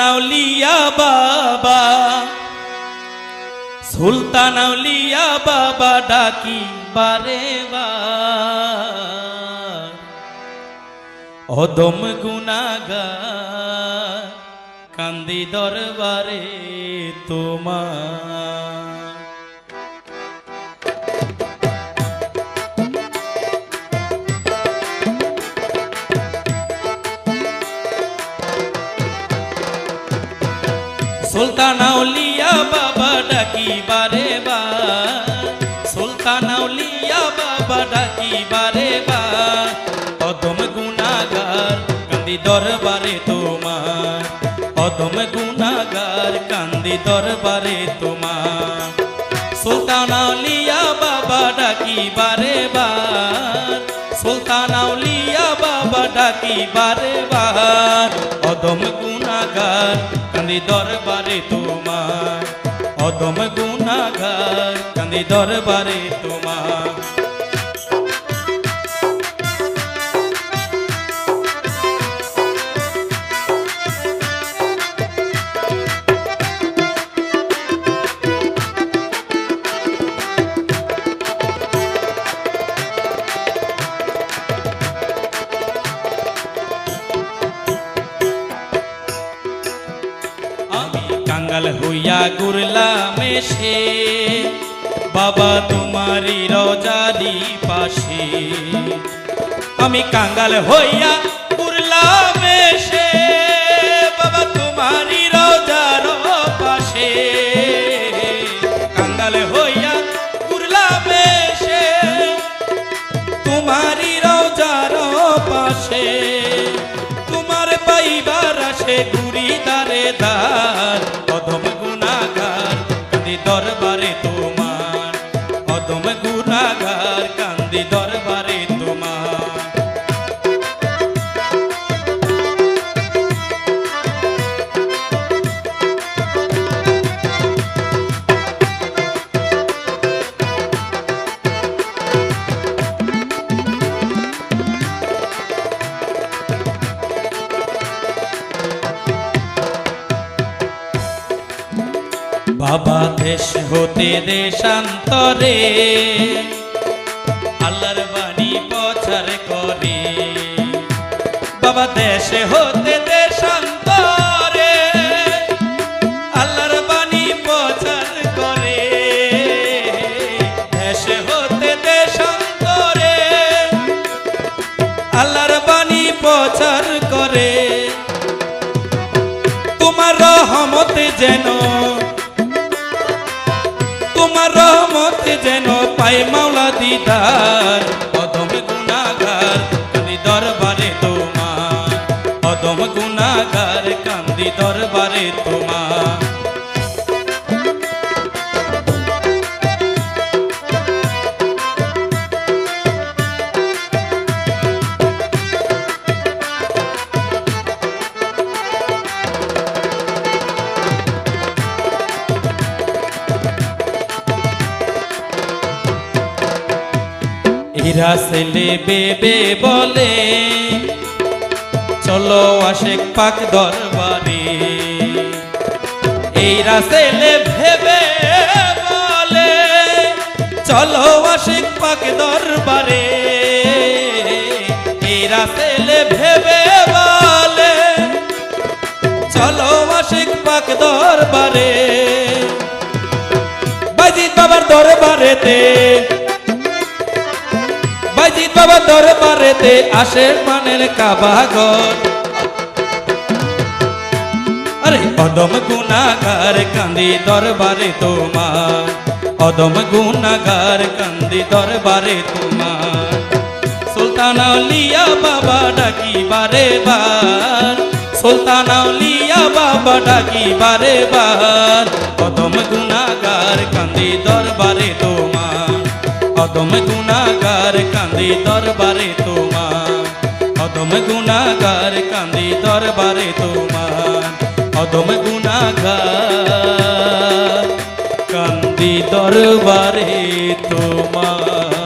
আউলিয়া বাবা সুলতান আউলিয়া বাবা ডাকি বার অদম গুনাগা কান্দি দরবারে তোমার সুলতান আউলিয়া বাবা ডাকি বারে বার সুলতান আউলিয়া বাবা ডাকি বারে বার অদম গুনাগার কান্দি দরবারে তোমার। অদম গুনাগার কান্দি দরবারে তোমার। সুলতান আউলিয়া বাবা ডাকি বারে বার সুলতান আউলিয়া বাবা ডাকি বারে। বার অদম গুণাগার কান্দি দরবারে তোমার। অদম গুণাগার কান্দি দরবারে তোমার। কাঙ্গাল হইয়া ঘুরলাম এসে বাবা তোমারই রজারি পাশে। আমি কাঙ্গাল হইয়া ঘুরলাম এসে বাবা তোমারই দারে দার অধম বাবা দেশ হতে দেশান্তরে। আল্লাহর বাণী প্রচার করে। বাবা, দেশ হতে দেশান্তরে। আল্লাহর বাণী প্রচার করে। দেশ হতে দেশান্তরে। আল্লাহর বাণী প্রচার করে। তোমার রহমতে যেন তোমার রহমতে যেন পাই মাওলা দিদার। অদম গুণাগার কান্দি দরবারে তোমার। অদম গুণাগার কান্দি দরবারে তোমার। এরা ছেলে বেবে বলে, চলো আশেক পাক দরবারে। এইরা ছেলে ভেবে বলে, চলো আশেক পাক দরবারে। এইরা ছেলে ভেবে বলে, চলো আশেক পাক দরবারে। বাইজিৎ বাবার দরবারেতে বাইজিৎ বাবা দরবারেতে আসে মানের কাবাগর আরে, অদম গুনাগার কান্দি দরবারে তোমার। অদম গুনাগার কান্দি দরবারে তোমার। সুলতান আউলিয়া বাবা ডাকি বারে। বার সুলতান আউলিয়া বাবা ডাকি বারে। বার অদম গুনাগার কান্দি দরবারে অদম গুণাগার কান্দি দরবারে তোমার। অদম গুণাগার কান্দি দরবারে তোমার। অদম গুণাগার কান্দি দরবারে তোমার।